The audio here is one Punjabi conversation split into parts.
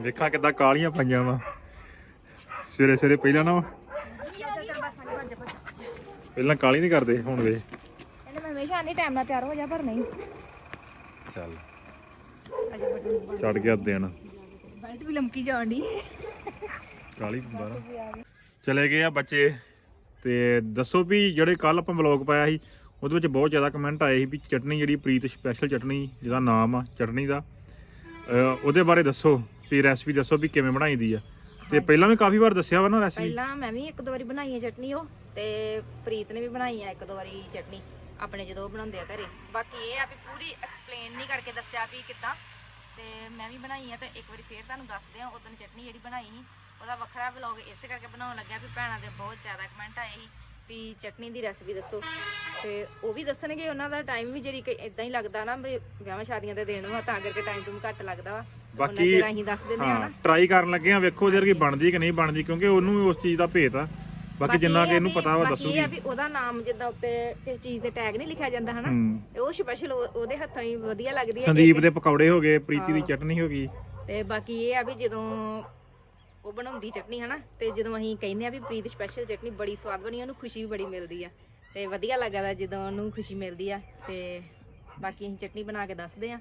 ਵੇਖਾਂ ਕਿੱਦਾਂ ਕਾਲੀਆਂ ਪਈਆਂ ਵਾ। ਸਵੇਰੇ ਸਵੇਰੇ ਪਹਿਲਾਂ ਨਾ ਪਹਿਲਾਂ ਕਾਲੀ ਨਹੀਂ ਕਰਦੇ ਹੁਣ ਵੇ ਇਹਨੇ ਮੈਂ ਹਮੇਸ਼ਾ ਨਹੀਂ ਟਾਈਮ ਨਾਲ ਤਿਆਰ ਹੋ ਜਾ ਪਰ ਨਹੀਂ। ਚੱਲ। ਅਜੇ ਬੜੀ ਚੜ ਗਿਆ ਦਿਨ। ਬੈਲਟ ਵੀ ਲਮਕੀ ਜਾਣ ਦੀ ਕਾਲੀ ਹੁੰਦਾ ਨਾ। ਚਲੇ ਗਏ ਆ ਬੱਚੇ। ਤੇ ਦੱਸੋ ਵੀ ਜਿਹੜੇ ਕੱਲ ਆਪਾਂ ਵਲੌਗ ਪਾਇਆ ਸੀ ਉਹਦੇ ਵਿੱਚ ਬਹੁਤ ਜ਼ਿਆਦਾ ਕਮੈਂਟ ਆਏ ਸੀ ਵੀ ਚਟਨੀ ਜਿਹੜੀ ਪ੍ਰੀਤ ਸਪੈਸ਼ਲ ਚਟਨੀ ਜਿਹਦਾ ਨਾਮ ਆ ਚਟਨੀ ਦਾ। ਉਹਦੇ ਬਾਰੇ ਦੱਸੋ। ਵੀ ਰੈਸਪੀ ਦੱਸੋ ਵੀ ਕਿਵੇਂ ਬਣਾਈ ਦੀ ਆ। ਤੇ ਪਹਿਲਾਂ ਵੀ ਕਾਫੀ ਵਾਰ ਦੱਸਿਆ ਵਾ ਨਾ ਰੈਸਪੀ ਪਹਿਲਾਂ ਮੈਂ ਵੀ ਇੱਕ ਦੋ ਵਾਰੀ ਬਣਾਈ ਹੈ ਚਟਨੀ ਉਹ, ਤੇ ਪ੍ਰੀਤ ਨੇ ਵੀ ਬਣਾਈ ਹੈ ਇੱਕ ਦੋ ਵਾਰੀ ਚਟਨੀ, ਆਪਣੇ ਜਦੋਂ ਉਹ ਬਣਾਉਂਦੇ ਆ ਘਰੇ। ਬਾਕੀ ਇਹ ਆ ਵੀ ਪੂਰੀ ਐਕਸਪਲੇਨ ਨਹੀਂ ਕਰਕੇ ਦੱਸਿਆ ਵੀ ਕਿੱਦਾਂ। ਤੇ ਮੈਂ ਵੀ ਬਣਾਈ ਆ ਤੇ ਇੱਕ ਵਾਰੀ ਫੇਰ ਤੁਹਾਨੂੰ ਦੱਸਦੇ ਆ, ਉਦੋਂ ਚਟਨੀ ਜਿਹੜੀ ਬਣਾਈ ਸੀ, ਉਹਦਾ ਵੱਖਰਾ ਵਲੌਗ ਇਸੇ ਕਰਕੇ ਬਣਾਉਣ ਲੱਗਿਆ ਵੀ ਭੈਣਾਂ ਦੇ ਬਹੁਤ ਜ਼ਿਆਦਾ ਕਮੈਂਟ ਆਏ ਸੀ। ਵੀ ਚਟਨੀ ਦੀ ਰੈਸਪੀ ਦੱਸੋ। ਤੇ ਉਹ ਵੀ ਦੱਸਣਗੇ ਉਹਨਾਂ ਦਾ ਟਾਈਮ ਵੀ ਜਿਹੜੀ ਇਦਾਂ ਹੀ ਲੱਗਦਾ ਨਾ ਵੀ ਵਿਆਹਾਂ ਸ਼ਾਦੀਆਂ ਦੇ ਦਿਨ ਵਾ ਤਾਂ ਕਰਕੇ ਟਾਈਮ ਟੂਮ ਘੱਟ ਲੱਗਦਾ ਵਾ। ਬਾਕੀ ਅਸੀਂ ਦੱਸ ਦਿੰਦੇ ਆ ਹਾਂ ਨਾ। ਟਰਾਈ ਕਰਨ ਲੱਗੇ ਆ ਵੇਖੋ ਜੇ ਕਿ ਬਣਦੀ ਕਿ ਨਹੀਂ ਬਣਦੀ ਕਿਉਂਕਿ ਉਹਨੂੰ ਵੀ ਉਸ ਚੀਜ਼ ਦਾ ਭੇਤ ਆ। ਬਾਕੀ ਜਿੰਨਾ ਕਿ ਇਹਨੂੰ ਪਤਾ ਵਾ ਬਾਕੀ ਦੱਸੂਗੀ। ਇਹ ਆ ਵੀ ਉਹਦਾ ਨਾਮ ਜਿੱਦਾਂ ਉੱਤੇ ਕਿਸੇ ਚੀਜ਼ ਦੇ ਟੈਗ ਨਹੀਂ ਲਿਖਿਆ ਜਾਂਦਾ ਹਨਾ? ਉਹ ਸਪੈਸ਼ਲ ਉਹਦੇ ਹੱਥਾਂ ਹੀ ਵਧੀਆ ਲੱਗਦੀ ਹੈ ਸੰਦੀਪ ਦੇ ਪਕੌੜੇ ਹੋ ਗਏ ਪ੍ਰੀਤੀ ਦੀ ਚਟਨੀ ਹੋ ਗਈ। ਤੇ ਬਾਕੀ ਇਹ ਆ ਵੀ ਜਦੋਂ ਉਹ ਬਣਾਉਂਦੀ ਚਟਨੀ ਹਨਾ? ਤੇ ਜਦੋਂ ਅਸੀਂ ਕਹਿੰਦੇ ਆ ਵੀ ਪ੍ਰੀਤ ਸਪੈਸ਼ਲ ਚਟਨੀ ਬੜੀ ਸਵਾਦ ਬਣੀ ਉਹਨੂੰ ਖੁਸ਼ੀ ਵੀ ਬੜੀ ਮਿਲਦੀ ਆ। ਤੇ ਵਧੀਆ ਲੱਗਦਾ ਜਦੋਂ ਉਹਨੂੰ ਖੁਸ਼ੀ ਮਿਲਦੀ ਆ। ਤੇ ਬਾਕੀ ਅਸੀਂ ਚਟਨੀ ਬਣਾ ਕੇ ਦੱਸਦੇ ਆ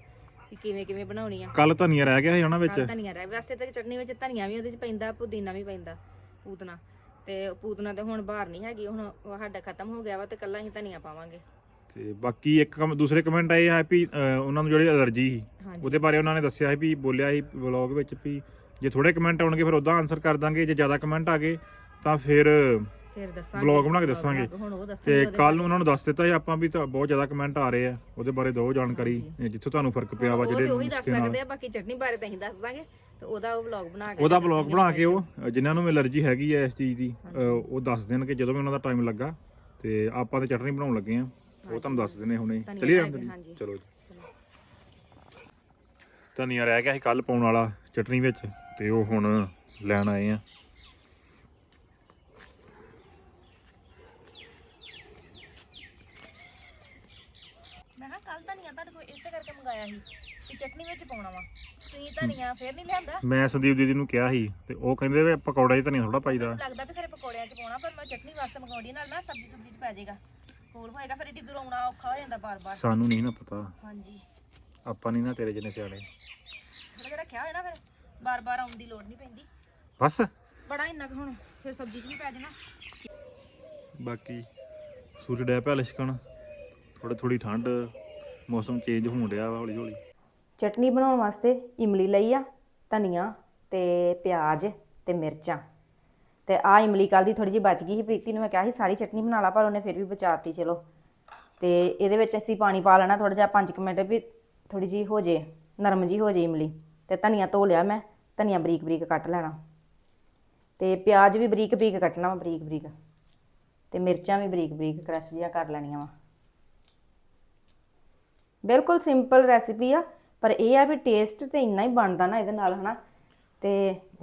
ਕਿ ਕਿਵੇਂ ਕਿਵੇਂ ਬਣਾਉਣੀ ਆ। ਕੱਲ ਧਨੀਆ ਰਹਿ ਗਿਆ ਸੀ ਉਹਨਾਂ ਵਿੱਚ। ਧਨੀਆ ਰਹਿ ਵੈਸੇ ਤਾਂ ਚਟਨੀ ਵਿੱਚ ਧਨੀਆ ਵੀ ਉਹਦੇ ਚ ਪੈਂਦਾ ਪੁਦੀਨਾ ਵੀ ਪੈਂਦਾ ਪੂਤਨਾ। ਤੇ ਪੂਤਨਾ ਤੇ ਹੁਣ ਬਾਹਰ ਨਹੀਂ ਹੈਗੀ ਹੁਣ ਸਾਡਾ ਖਤਮ ਹੋ ਗਿਆ ਵਾ ਤੇ ਕੱਲਾ ਅਸੀਂ ਧਨੀਆ ਪਾਵਾਂਗੇ। ਤੇ ਬਾਕੀ ਇੱਕ ਕਮ- ਦੂਸਰੇ ਕਮੈਂਟ ਆਏ ਆ ਵੀ ਉਹਨਾਂ ਨੂੰ ਜਿਹੜੀ ਅਲਰਜੀ ਸੀ ਉਹਦੇ ਬਾਰੇ ਉਹਨਾਂ ਨੇ ਦੱਸਿਆ ਸੀ ਵੀ ਬੋਲਿਆ ਸੀ ਵਲੌਗ ਵਿੱਚ ਵੀ ਜੇ ਥੋੜੇ ਕਮੈਂਟ ਆਉਣਗੇ ਫਿਰ ਉਦਾਂ ਆਨਸਰ ਕਰ ਦਾਂਗੇ। ਜੇ ਜ਼ਿਆਦਾ ਕਮੈਂਟ ਆ ਗਏ ਤਾਂ ਫਿਰ ਫਿਰ ਦੱਸਾਂਗੇ। ਵਲੌਗ ਬਣਾ ਕੇ ਦੱਸਾਂਗੇ। ਹੁਣ ਉਹ ਦੱਸਾਂਗੇ ਤੇ ਕੱਲ ਨੂੰ ਉਹਨਾਂ ਨੂੰ ਦੱਸ ਦਿੱਤਾ ਸੀ ਆਪਾਂ ਵੀ ਤਾਂ ਬਹੁਤ ਜ਼ਿਆਦਾ ਕਮੈਂਟ ਆ ਰਹੇ ਆ ਉਹਦੇ ਬਾਰੇ ਦਿਓ ਜਾਣਕਾਰੀ ਜਿੱਥੋਂ ਤੁਹਾਨੂੰ ਫ਼ਰਕ ਪਿਆ ਵਾ ਜਿਹੜੇ ਉਹ ਵੀ ਦੱਸ ਸਕਦੇ ਆ ਬਾਕੀ ਚਟਨੀ ਬਾਰੇ ਤਾਂ ਅਸੀਂ ਦੱਸ ਦਾਂਗੇ। ਤੇ ਉਹਦਾ ਉਹ ਵਲੌਗ ਬਣਾ ਕੇ ਉਹਦਾ ਵਲੌਗ ਬਣਾ ਕੇ ਉਹ ਜਿਨ੍ਹਾਂ ਨੂੰ ਐਲਰਜੀ ਹੈਗੀ ਹੈ ਇਸ ਚੀਜ਼ ਦੀ ਉਹ ਦੱਸ ਜਦੋਂ ਵੀ ਉਹਨਾਂ ਦਾ ਟਾਈਮ ਲੱਗਾ। ਤੇ ਆਪਾਂ ਤੇ ਚਟਨੀ ਬਣਾਉਣ ਲੱਗੇ ਆ ਉਹ ਤੁਹਾਨੂੰ ਦੱਸ ਦਿੰਦੇ ਹੁਣੇ। ਚਲਿਏ। ਚਲੋ ਧਨੀਆ ਰਹਿ ਗਿਆ ਸੀ ਕੱਲ ਪਾਉਣ ਵਾਲਾ ਚਟਨੀ ਵਿੱਚ। ਤੇ ਉਹ ਹੁਣ ਲੈਣ ਆਏ ਆ। ਮੈਂ ਕਿਹਾ ਕੱਲ ਧਨੀਆ ਤੁਹਾਡੇ ਕੋਲ ਇਸੇ ਕਰਕੇ ਮੰਗਾਇਆ ਸੀ ਕਿ ਚਟਨੀ ਵਿੱਚ ਪਾਉਣਾ ਵਾ। ਤੁਸੀਂ ਧਨੀਆ ਫੇਰ ਨਹੀਂ ਲਿਆਂਦਾ? ਮੈਂ ਸੰਦੀਪ ਦੀਦੀ ਨੂੰ ਕਿਹਾ ਸੀ ਤੇ ਉਹ ਕਹਿੰਦੇ ਵੀ ਪਕੌੜਾ 'ਚ ਧਨੀਆ ਥੋੜਾ ਪਾਈਦਾ। ਲੱਗਦਾ ਵੀ ਖਰੇ ਪਕੌੜਿਆਂ 'ਚ ਪਾਉਣਾ ਪਰ ਮੈਂ ਚਟਨੀ ਵਾਸਤੇ ਮੰਗਾਉਣੀ ਨਾਲ ਨਾ ਸਬਜ਼ੀ ਸੁਬਜ਼ੀ 'ਚ ਪੈ ਜਾਏਗਾ। ਹੋਰ ਹੋਏਗਾ ਫਿਰ ਏਡੀ ਦੂਰ ਆਉਣਾ ਔਖਾ ਹੋ ਜਾਂਦਾ ਬਾਰ-ਬਾਰ। ਸਾਨੂੰ ਨਹੀਂ ਨਾ ਪਤਾ। ਹਾਂਜੀ। ਆਪਾਂ ਨਹੀਂ ਨਾ ਤੇਰੇ ਜਿੰਨੇ ਸਿਆਣੇ। ਥੋੜਾ ਜਿਹਾ ਰੱਖਿਆ ਹੋਇਆ ਨਾ ਫਿਰ। ਬਾਰ-ਬਾਰ ਆਉਣ ਦੀ ਲੋੜ ਨਹੀਂ ਪੈਂਦੀ। ਬਸ। ਬੜਾ ਇੰਨਾ ਕੁ ਹੁਣ ਫਿਰ ਸਬਜ਼ੀ 'ਚ ਵੀ ਪੈ ਜਾਣਾ। ਬਾਕੀ ਸੂਰਜ ਡੈ ਪਿਆ ਲਿਸ਼ਕਣ। ਥੋੜੀ ਥੋੜੀ ਠੰਡ ਮੌਸਮ ਚੇਂਜ ਹੋਣ ਰਿਹਾ ਵਾ ਹੌਲੀ ਹੌਲੀ ਚਟਨੀ ਬਣਾਉਣ ਵਾਸਤੇ ਇਮਲੀ ਲਈ ਆ ਧਨੀਆ ਤੇ ਪਿਆਜ਼ ਤੇ ਮਿਰਚਾਂ। ਤੇ ਆ ਇਮਲੀ ਕੱਲ ਦੀ ਥੋੜੀ ਜਿਹੀ ਬਚ ਗਈ ਸੀ ਪ੍ਰੀਤੀ ਨੂੰ ਮੈਂ ਕਿਹਾ ਸੀ ਸਾਰੀ ਚਟਨੀ ਬਣਾ ਲਾ ਪਰ ਉਹਨੇ ਫਿਰ ਵੀ ਬਚਾਤੀ ਚਲੋ। ਤੇ ਇਹਦੇ ਵਿੱਚ ਅਸੀਂ ਪਾਣੀ ਪਾ ਲੈਣਾ ਥੋੜਾ ਜਿਹਾ 5 ਮਿੰਟ ਵੀ ਥੋੜੀ ਜਿਹੀ ਹੋ ਜੇ ਨਰਮ ਜੀ ਹੋ ਜੇ ਇਮਲੀ। ਤੇ ਧਨੀਆ ਧੋ ਲਿਆ ਮੈਂ ਧਨੀਆ ਬਰੀਕ ਬਰੀਕ ਕੱਟ ਲੈਣਾ। ਤੇ ਪਿਆਜ਼ ਵੀ ਬਰੀਕ ਬਰੀਕ ਕੱਟਣਾ ਵਾ ਬਰੀਕ ਬਰੀਕ। ਤੇ ਮਿਰਚਾਂ ਵੀ ਬਰੀਕ ਬਰੀਕ ਕ੍ਰਸ਼ ਜਿਹਾ ਕਰ ਲੈਣੀਆਂ ਵਾ। ਬਿਲਕੁਲ ਸਿੰਪਲ ਰੈਸਿਪੀ ਆ ਪਰ ਇਹ ਆ ਵੀ ਟੇਸਟ ਤੇ ਇੰਨਾ ਹੀ ਬਣਦਾ ਨਾ ਇਹਦੇ ਨਾਲ ਹਨਾ? ਤੇ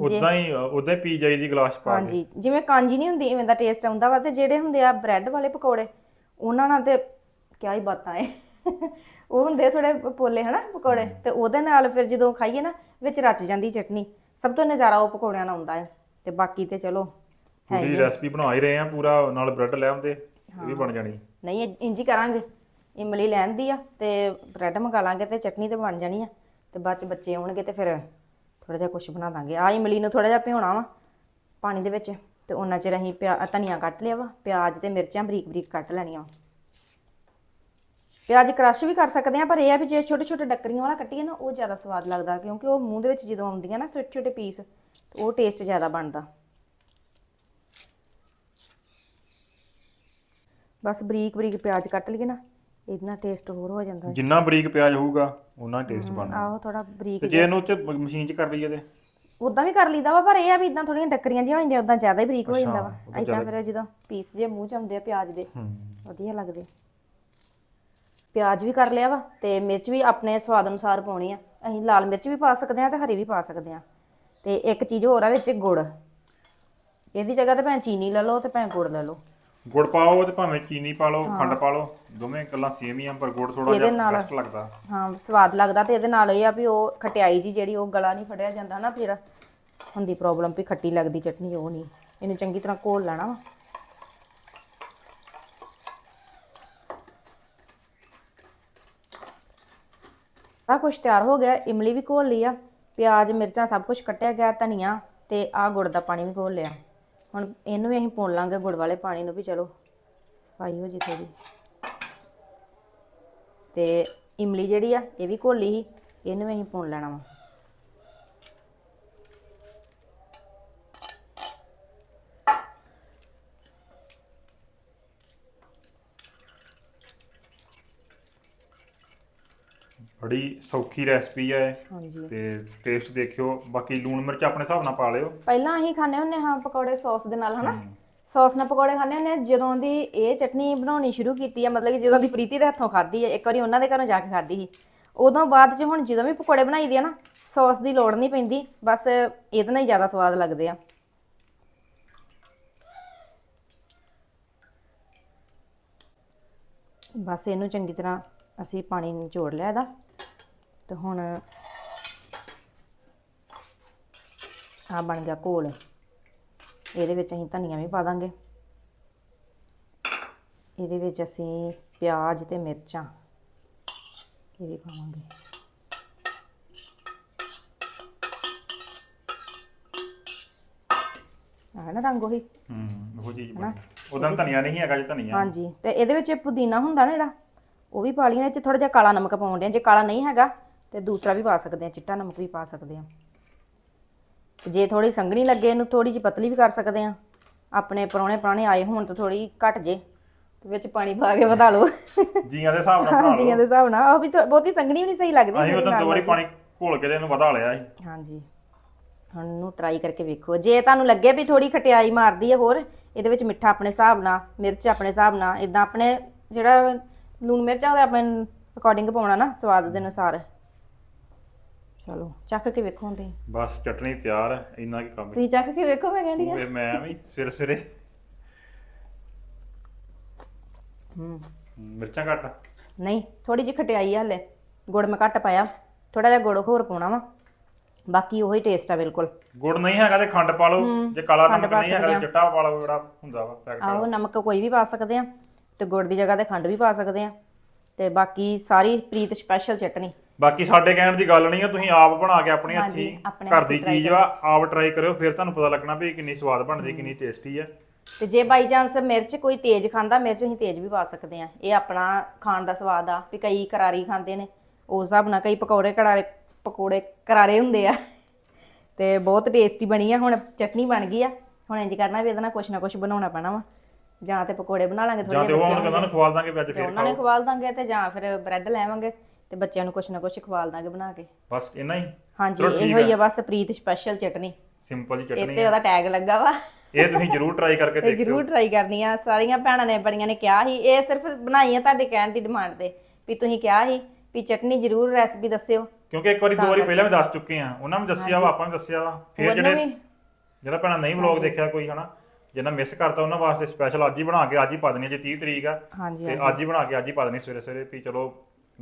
ਜੇ ਉਦਾਂ ਹੀ ਉਦਾਂ ਹੀ ਪੀ ਜਾਈਦੀ ਗਲਾਸ ਪਾ ਕੇ। ਹਾਂਜੀ ਜਿਵੇਂ ਕਾਂਜੀ ਨਹੀਂ ਹੁੰਦੀ ਇਵੇਂ ਦਾ ਟੇਸਟ ਆਉਂਦਾ ਵਾ ਤੇ ਜਿਹੜੇ ਹੁੰਦੇ ਆ ਬ੍ਰੈਡ ਵਾਲੇ ਪਕੌੜੇ ਉਹਨਾਂ ਨਾਲ ਤੇ ਕਿਆ ਹੀ ਬਾਤਾਂ ਏ ਉਹ ਹੁੰਦੇ ਥੋੜੇ ਪੋਲੇ ਹਨਾ ਪਕੌੜੇ। ਤੇ ਉਹਦੇ ਨਾਲ ਫਿਰ ਜਦੋਂ ਖਾਈਏ ਨਾ ਵਿੱਚ ਰਚ ਜਾਂਦੀ ਚਟਨੀ। ਸਭ ਤੋਂ ਨਜ਼ਾਰਾ ਉਹ ਪਕੌੜਿਆਂ ਨਾਲ ਆਉਂਦਾ ਹੈ ਤੇ ਬਾਕੀ ਤੇ ਚਲੋ ਪੂਰੀ ਰੈਸਪੀ ਬਣਾ ਹੀ ਰਹੇ ਆ ਪੂਰਾ ਨਾਲ ਬ੍ਰੈਡ ਲੈ ਆਉਂਦੇ ਇਹ ਵੀ ਬਣ ਜਾਣੀ। ਨਹੀਂ ਇੰਜ ਹੀ ਕਰਾਂਗੇ। ਇਮਲੀ ਲੈਣ ਦੀ ਆ ਤੇ ਬ੍ਰੈਡ ਮੰਗਾ ਲਾਂਗੇ ਤੇ ਚਟਨੀ ਤੇ ਬਣ ਜਾਣੀ ਆ। ਤੇ ਬਾਅਦ ਚ ਬੱਚੇ ਆਉਣਗੇ ਤੇ ਫਿਰ ਥੋੜਾ ਜਿਹਾ ਕੁਝ ਬਣਾ ਦਾਂਗੇ। ਆ ਇਮਲੀ ਨੂੰ ਥੋੜਾ ਜਿਹਾ ਭਿਉਣਾ ਵਾ ਪਾਣੀ ਦੇ ਵਿੱਚ। ਤੇ ਉਹਨਾਂ ਚਿਰ ਅਸੀਂ ਪਿਆ ਧਨੀਆ ਕੱਟ ਲਿਆ ਵਾ ਪਿਆਜ਼ ਤੇ ਮਿਰਚਾਂ ਬਰੀਕ ਬਰੀਕ ਕੱਟ ਲੈਣੀਆਂ। ਪਿਆਜ਼ ਕ੍ਰਸ਼ ਵੀ ਕਰ ਸਕਦੇ ਆ ਪਰ ਇਹ ਆ ਵੀ ਜੇ ਛੋਟੇ ਛੋਟੇ ਡੱਕਰੀਆਂ ਵਾਲਾ ਕੱਟੀਏ ਨਾ ਉਹ ਜ਼ਿਆਦਾ ਸਵਾਦ ਲੱਗਦਾ ਕਿਉਂਕਿ ਉਹ ਮੂੰਹ ਦੇ ਵਿੱਚ ਜਦੋਂ ਆਉਂਦੀਆਂ ਨਾ ਛੋਟੇ ਛੋਟੇ ਪੀਸ ਉਹ ਟੇਸਟ ਜ਼ਿਆਦਾ ਬਣਦਾ। ਬਸ ਬਰੀਕ ਬਰੀਕ ਪਿਆਜ਼ ਕੱਟ ਲਈਏ ਨਾ ਇਹਦੇ ਨਾਲ ਟੇਸਟ ਹੋਰ ਹੋ ਜਾਂਦਾ। ਜਿੰਨਾ ਬਰੀਕ ਪਿਆਜ਼ ਹੋਊਗਾ ਉਨਾ ਟੇਸਟ ਬਣਦਾ। ਆਹੋ ਥੋੜਾ ਬਰੀਕ ਤੇ ਜੇ ਇਹਨੂੰ ਉੱਤੇ ਮਸ਼ੀਨ 'ਚ ਕਰ ਲਈਏ ਤੇ? ਉਦਾਂ ਵੀ ਕਰ ਲਈਦਾ ਵਾ ਪਰ ਇਹ ਆ ਵੀ ਇਦਾਂ ਥੋੜੀਆਂ ਡੱਕਰੀਆਂ ਜਿਹੀਆਂ ਹੋ ਜਾਂਦੀਆਂ ਉਦਾਂ ਜ਼ਿਆਦਾ ਹੀ ਬਰੀਕ ਹੋ ਜਾਂਦਾ ਵਾ। ਇਦਾਂ ਫਿਰ ਜਦੋਂ ਪੀਸ ਜੇ ਮੂੰਹ ਚ ਆਉਂਦੇ ਆ ਪਿਆਜ਼ ਦੇ ਵਧੀਆ ਲੱਗਦੇ। ਪਿਆਜ਼ ਵੀ ਕਰ ਲਿਆ ਵਾ ਤੇ ਮਿਰਚ ਵੀ ਆਪਣੇ ਸਵਾਦ ਅਨੁਸਾਰ ਪਾਉਣੀ ਆ। ਅਸੀਂ ਲਾਲ ਮਿਰਚ ਵੀ ਪਾ ਸਕਦੇ ਆ ਤੇ ਹਰੀ ਵੀ ਪਾ ਸਕਦੇ ਆ ਤੇ ਇੱਕ ਚੀਜ਼ ਹੋਰ ਆ ਵਿੱਚ ਗੁੜ। ਇਹਦੀ ਜਗ੍ਹਾ ਤੇ ਭਾਵੇਂ ਚੀਨੀ ਲੈ ਲਓ ਤੇ ਭਾਵੇਂ ਗੁੜ ਲੈ ਲਓ। ਗੁੜ ਪਾਓ ਤੇ ਭਾਵੇਂ ਚੀਨੀ ਪਾ ਲਓ ਖੰਡ ਪਾ ਲਓ ਦੋਵੇਂ ਗੱਲਾਂ ਸੇਮ ਹੀ ਆ ਪਰ ਗੁੜ ਥੋੜਾ ਇਹਦੇ ਜਿਹਾ ਨਾਲ- ਬੈਸਟ ਲੱਗਦਾ। ਹਾਂ ਸਵਾਦ ਲੱਗਦਾ ਤੇ ਇਹਦੇ ਨਾਲ ਇਹ ਆ ਵੀ ਉਹ ਖਟਿਆਈ ਜੀ ਜਿਹੜੀ ਉਹ ਗਲਾ ਨਹੀਂ ਫੜਿਆ ਜਾਂਦਾ ਨਾ ਫਿਰ ਹੁੰਦੀ ਪ੍ਰੋਬਲਮ ਵੀ ਖੱਟੀ ਲੱਗਦੀ ਚਟਨੀ ਉਹ ਨਹੀਂ। ਇਹਨੂੰ ਚੰਗੀ ਤਰ੍ਹਾਂ ਘੋਲ ਲੈਣਾ ਵਾ। ਸਾਰਾ ਕੁਝ ਤਿਆਰ ਹੋ ਗਿਆ, ਇਮਲੀ ਵੀ ਘੋਲ ਲਈ ਆ, ਪਿਆਜ਼, ਮਿਰਚਾਂ ਸਭ ਕੁਝ ਕੱਟਿਆ ਗਿਆ ਧਨੀਆ ਤੇ ਆ ਗੁੜ ਦਾ ਪਾਣੀ ਵੀ ਘੋਲ ਲਿਆ। ਹੁਣ ਇਹਨੂੰ ਵੀ ਅਸੀਂ ਪੁਣ ਲਾਂਗੇ ਗੁੜ ਵਾਲੇ ਪਾਣੀ ਨੂੰ ਵੀ, ਚਲੋ ਸਫ਼ਾਈ ਹੋ ਜੇ ਥੋੜੀ ਤੇ ਇਮਲੀ ਜਿਹੜੀ ਆ, ਇਹ ਵੀ ਘੋਲੀ ਸੀ, ਇਹਨੂੰ ਵੀ ਅਸੀਂ ਪੁਣ ਲੈਣਾ ਵਾ। ਬੜੀ ਸੌਖੀ ਰੈਸਪੀ ਹੈ ਹਾਂਜੀ। ਤੇ ਟੇਸਟ ਦੇਖਿਓ ਬਾਕੀ ਲੂਣ ਮਿਰਚ ਆਪਣੇ ਹਿਸਾਬ ਨਾਲ ਪਾ ਲਿਓ। ਪਹਿਲਾਂ ਅਸੀਂ ਖਾਣੇ ਹੁੰਨੇ ਹਾਂ ਪਕੌੜੇ ਸੌਸ ਦੇ ਨਾਲ ਹਨਾ? ਸੌਸ ਨਾਲ ਪਕੌੜੇ ਖਾਣੇ ਹੁੰਨੇ ਹਾਂ। ਜਦੋਂ ਦੀ ਇਹ ਚਟਨੀ ਬਣਾਉਣੀ ਸ਼ੁਰੂ ਕੀਤੀ ਆ ਮਤਲਬ ਕਿ ਜਦੋਂ ਦੀ ਪ੍ਰੀਤੀ ਦੇ ਹੱਥੋਂ ਖਾਧੀ ਹੈ ਇੱਕ ਵਾਰੀ ਉਹਨਾਂ ਦੇ ਘਰੋਂ ਜਾ ਕੇ ਖਾਧੀ ਸੀ। ਉਦੋਂ ਬਾਅਦ ਚ ਹੁਣ ਜਦੋਂ ਵੀ ਪਕੌੜੇ ਬਣਾਈਦੇ ਆ ਨਾ ਸੌਸ ਦੀ ਲੋੜ ਨਹੀਂ ਪੈਂਦੀ ਬਸ ਇਹਦੇ ਨਾਲ ਹੀ ਜ਼ਿਆਦਾ ਸਵਾਦ ਲੱਗਦੇ ਆ। ਬਸ ਇਹਨੂੰ ਚੰਗੀ ਤਰ੍ਹਾਂ ਅਸੀਂ ਪਾਣੀ ਨਿਚੋੜ ਲਿਆ ਇਹਦਾ। ਤੇ ਹੁਣ ਆ ਬਣ ਗਿਆ ਘੋਲ। ਇਹਦੇ ਵਿੱਚ ਅਸੀਂ ਧਨੀਆ ਵੀ ਪਾ ਦਾਂਗੇ। ਇਹਦੇ ਵਿੱਚ ਅਸੀਂ ਪਿਆਜ਼ ਤੇ ਮਿਰਚਾਂ ਇਹ ਵੀ ਪਾਵਾਂਗੇ। ਆਹ ਨਾ ਰੰਗ ਉਹੀ। ਹੂੰ ਉਹ ਚੀਜ਼ ਬਣੀ ਉਹਦਾ ਧਨੀਆ ਨਹੀਂ ਹੈਗਾ ਜੀ ਧਨੀਆ। ਹਾਂਜੀ ਤੇ ਇਹਦੇ ਵਿੱਚ ਪੁਦੀਨਾ ਹੁੰਦਾ ਨਾ ਜਿਹੜਾ ਉਹ ਵੀ ਪਾ ਲਈਏ। ਇਹ ਚ ਥੋੜਾ ਜਿਹਾ ਕਾਲਾ ਨਮਕ ਪਾਉਂਦੇ ਆ ਜੇ ਕਾਲਾ ਨਹੀਂ ਹੈਗਾ ਤੇ ਦੂਸਰਾ ਵੀ ਪਾ ਸਕਦੇ ਆ ਚਿੱਟਾ ਨਮਕ ਵੀ ਪਾ ਸਕਦੇ ਆ। ਜੇ ਥੋੜੀ ਸੰਘਣੀ ਲੱਗੇ ਇਹਨੂੰ ਥੋੜੀ ਜਿਹੀ ਪਤਲੀ ਵੀ ਕਰ ਸਕਦੇ ਆ। ਆਪਣੇ ਪਰੌਣੇ ਪੁਰਾਣੇ ਆਏ ਹੋਣ ਤਾਂ ਥੋੜੀ ਘਟ ਜੇ ਤੇ ਵਿੱਚ ਪਾਣੀ ਪਾ ਕੇ ਵਧਾ ਲਓ। ਜੀਆਂ ਦੇ ਹਿਸਾਬ ਨਾਲ ਬਣਾ ਜੀਆਂ ਲਓ। ਦੇ ਹਿਸਾਬ ਨਾਲ ਉਹ ਵੀ ਥੋ- ਬਹੁਤੀ ਸੰਘਣੀ ਵੀ ਨਹੀਂ ਸਹੀ ਲੱਗਦੀ ਅਸੀਂ ਤਾਂ ਦੋ ਵਾਰੀ ਪਾਣੀ ਘੋਲ ਕੇ ਤੇ ਇਹਨੂੰ ਵਧਾ ਲਿਆ ਸੀ। ਹਾਂਜੀ। ਹੁਣ ਨੂੰ ਟਰਾਈ ਕਰਕੇ ਵੇਖੋ। ਜੇ ਤੁਹਾਨੂੰ ਲੱਗੇ ਵੀ ਥੋੜੀ ਖਟਿਆਈ ਮਾਰਦੀ ਹੈ ਹੋਰ ਇਹਦੇ ਵਿੱਚ ਮਿੱਠਾ ਆਪਣੇ ਹਿਸਾਬ ਨਾਲ ਮਿਰਚ ਆਪਣੇ ਹਿਸਾਬ ਨਾਲ ਇਦਾਂ ਆਪਣੇ ਜਿਹੜਾ ਲੂਣ ਮਿਰਚ ਆ ਉਹਦੇ ਆਪਣੇ ਅਕੋਰਡਿੰਗ ਪਾਉਣਾ ਨਾ ਸਵਾਦ ਦੇ ਅਨੁਸਾਰ। ਚਲੋ ਚੱਖ ਕੇ ਵੇਖੋ ਹੁਣ ਤੁਸੀਂ। ਬਸ ਚਟਨੀ ਤਿਆਰ ਹੈ, ਇੰਨਾ ਕੀ ਕੰਮ ਹੈ। ਤੁਸੀਂ ਚੱਖ ਕੇ ਵੇਖੋ ਮੈਂ ਕਹਿੰਦੀ ਆ ਇਹ ਮੈਂ ਵੀ ਸਿਰ ਸਿਰੇ। ਹੂੰ। ਮਿਰਚਾਂ ਘੱਟ ਨਹੀਂ ਥੋੜੀ ਜਿਹੀ ਖਟਿਆਈ ਆ ਹਲੇ। ਗੁੜ ਮੈਂ ਘੱਟ ਪਾਇਆ। ਥੋੜਾ ਜਿਹਾ ਗੁੜ ਹੋਰ ਪਾਉਣਾ ਵਾ। ਬਾਕੀ ਉਹੀ ਟੇਸਟ ਆ ਬਿਲਕੁਲ। ਗੁੜ ਨਹੀਂ ਹੈਗਾ ਤੇ ਖੰਡ ਪਾ ਲਓ। ਜੇ ਕਾਲਾ ਖੰਡ ਨਮਕ ਪਾ ਨਹੀਂ ਹੈਗਾ ਤੇ ਚਿੱਟਾ ਪਾ ਲਓ ਜਿਹੜਾ ਹੁੰਦਾ ਵਾ ਪੈਕਟ ਆਹੋ ਨਮਕ ਕੋਈ ਵੀ ਪਾ ਸਕਦੇ ਆ। ਤੇ ਗੁੜ ਦੀ ਜਗ੍ਹਾ ਤੇ ਖੰਡ ਵੀ ਪਾ ਸਕਦੇ ਆ। ਤੇ ਬਾਕੀ ਸਾਰੀ ਪ੍ਰੀਤ ਸਪੈਸ਼ਲ ਚਟਨੀ। ਬਾਕੀ ਸਾਡੇ ਕਹਿਣ ਦੀ ਗੱਲ ਨਹੀਂ ਹੈ ਤੁਸੀਂ ਆਪ ਬਣਾ ਕੇ ਆਪਣੀ ਹਾਂਜੀ, ਹੱਥੀ ਆਪਣੇ ਘਰ ਹੱਥੀਂ ਦੀ try ਚੀਜ਼ ਵਾ ਆਪ ਟਰਾਈ ਕਰਿਓ ਫਿਰ ਤੁਹਾਨੂੰ ਪਤਾ ਲੱਗਣਾ ਵੀ ਇਹ ਕਿੰਨੀ ਸਵਾਦ ਬਣਦੀ ਕਿੰਨੀ ਟੇਸਟੀ ਹੈ ਤੇ ਜੇ ਬਾਈ ਚਾਂਸ ਮਿਰਚ ਕੋਈ ਤੇਜ਼ ਖਾਂਦਾ ਮਿਰਚ ਅਸੀਂ ਤੇਜ਼ ਵੀ ਪਾ ਸਕਦੇ ਆ। ਇਹ ਆਪਣਾ ਖਾਣ ਦਾ ਸਵਾਦ ਆ ਵੀ ਕਈ ਕਰਾਰੀ ਖਾਂਦੇ ਨੇ। ਉਸ ਹਿਸਾਬ ਨਾਲ ਕਈ ਪਕੌੜੇ ਕਰਾਰੇ ਪਕੌੜੇ ਕਰਾਰੇ ਹੁੰਦੇ ਆ। ਤੇ ਬਹੁਤ ਟੇਸਟੀ ਬਣੀ ਆ ਹੁਣ ਚਟਨੀ ਬਣ ਗਈ ਆ। ਹੁਣ ਇੰਜ ਕਰਨਾ ਵੀ ਇਹਦੇ ਨਾਲ ਕੁਛ ਨਾ ਕੁਛ ਬਣਾਉਣਾ ਪੈਣਾ ਵਾ। ਜਾਂ ਤੇ ਪਕੌੜੇ ਬਣਾ ਲਾਂਗੇ ਜਾਂ ਥੋੜੇ ਤੇ ਉਹ ਉਹਨਾਂ ਨੂੰ ਖਵਾਲ ਦਾਂਗੇ ਵੀ ਅੱਜ ਫਿਰ ਉਹਨਾਂ ਨੇ ਖਵਾਲ ਦਾਂਗੇ ਤੇ ਜਾਂ ਫਿਰ ਬ੍ਰੈਡ ਲੈਵਾਂਗੇ ਤੇ ਬੱਚਿਆਂ ਨੂੰ ਕੁਛ ਨਾ ਕੁਛ ਖਵਾਲ ਦਾਂਗੇ ਬਣਾ ਕੇ। ਬਸ ਇੰਨਾ ਹੀ? ਹਾਂਜੀ ਚਲੋ ਠੀਕ ਇਹੋ ਹੀ ਆ। ਬਸ ਪ੍ਰੀਤ ਸਪੈਸ਼ਲ ਚਟਨੀ। ਸਿੰਪਲ ਜੀ ਇਹ ਚਟਨੀ ਤੇ ਉਹਦਾ ਟੈਗ ਲੱਗਾ ਵਾ। ਇਹ ਤੁਸੀਂ ਜਰੂਰ ਟਰਾਈ ਕਰਕੇ ਤੇ ਦੇਖਿਓ। ਜਰੂਰ ਟਰਾਈ ਕਰਨੀ ਆ। ਸਾਰੀਆਂ ਭੈਣਾਂ ਨੇ ਬੜੀਆਂ ਨੇ ਕਿਹਾ ਸੀ। ਇਹ ਸਿਰਫ ਬਣਾਈ ਆ ਤੁਹਾਡੇ ਕਹਿਣ ਦੀ ਡਿਮਾਂਡ ਤੇ ਵੀ ਤੁਸੀਂ ਕਿਹਾ ਸੀ ਵੀ ਚਟਨੀ ਜਰੂਰ ਰੈਸਪੀ ਦੱਸਿਓ। ਕਿਉਂਕਿ ਇੱਕ ਵਾਰੀ ਦੋ ਵਾਰੀ ਪਹਿਲਾਂ ਵੀ ਦੱਸ ਚੁੱਕੇ ਆ। ਉਹਨਾਂ ਨੂੰ ਦੱਸਿਆ ਵਾ ਆਪਾਂ ਨੂੰ ਦੱਸਿਆ ਵਾ। ਫਿਰ ਉਹਨੂੰ ਜਿਹੜੇ ਵੀ। ਜਿਹੜਾ ਭੈਣਾਂ ਨਹੀਂ ਵਲੌਗ ਦੇਖਿਆ ਕੋਈ ਹਨਾ? ਜਿਹਨਾਂ ਮਿਸ ਕਰਤਾ ਉਹਨਾਂ ਵਾਸਤੇ ਸਪੈਸ਼ਲ ਅੱਜ ਹੀ ਬਣਾ ਕੇ ਅੱਜ ਹੀ ਪਾ ਦੇਣੀ ਜੇ 30 ਤਰੀਕ ਆ ਹਾਂਜੀ ਤੇ ਅੱਜ ਹੀ ਬਣਾ ਕੇ ਅੱਜ ਹੀ ਪਾ ਦੇਣੀ ਸਵੇਰੇ ਸਵੇਰੇ ਵੀ ਚਲੋ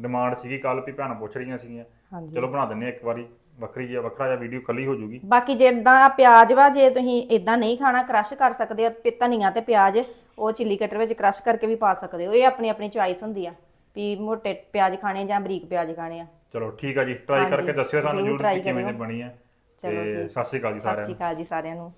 ਡਿਮਾਂਡ ਸੀਗੀ ਕੱਲ ਵੀ ਭੈਣਾਂ ਪੁੱਛ ਰਹੀਆਂ ਸੀਗੀਆਂ। ਹਾਂਜੀ। ਚਲੋ ਬਣਾ ਦਿੰਨੇ ਆ ਇੱਕ ਵਾਰੀ ਵੱਖਰੀ ਜਿਹਾ ਵੱਖਰਾ ਜਿਹਾ ਵੀਡੀਓ ਕੱਲੀ ਹੋ ਜੂਗੀ। ਬਾਕੀ ਜਿੱਦਾਂ ਪਿਆਜ਼ ਵਾ ਜੇ ਤੁਸੀਂ ਇਦਾਂ ਨਹੀਂ ਖਾਣਾ ਕ੍ਰਸ਼ ਕਰ ਸਕਦੇ ਹੋ ਤੇ ਧਨੀਆ ਤੇ ਪਿਆਜ਼ ਉਹ ਚਿੱਲੀ ਕਟਰ ਵਿੱਚ ਕ੍ਰਸ਼ ਕਰਕੇ ਵੀ ਪਾ ਸਕਦੇ ਹੋ। ਇਹ ਆਪਣੀ ਆਪਣੀ ਚੁਆਇਸ ਹੁੰਦੀ ਆ ਵੀ ਮੋਟੇ ਪਿਆਜ਼ ਖਾਣੇ ਜਾਂ ਬਰੀਕ ਪਿਆਜ਼ ਖਾਣੇ ਆ। ਚਲੋ ਠੀਕ ਆ ਜੀ ਟਰਾਈ ਕਰਕੇ ਦੱਸਿਓ ਸਾਨੂੰ ਜ਼ਰੂਰ ਜਰੂਰ try ਕਿ ਕਿਵੇਂ ਦੀ ਕਰਿਓ। ਬਣੀ ਹੈ ਚਲੋ ਤੇ ਜੀ। ਸਤਿ ਸ਼੍ਰੀ ਅਕਾਲ ਜੀ ਸਤਿ ਸਾਰਿਆਂ ਨੂੰ। ਸ਼੍ਰੀ ਅਕਾਲ ਜੀ ਸਾਰਿਆਂ ਨੂੰ।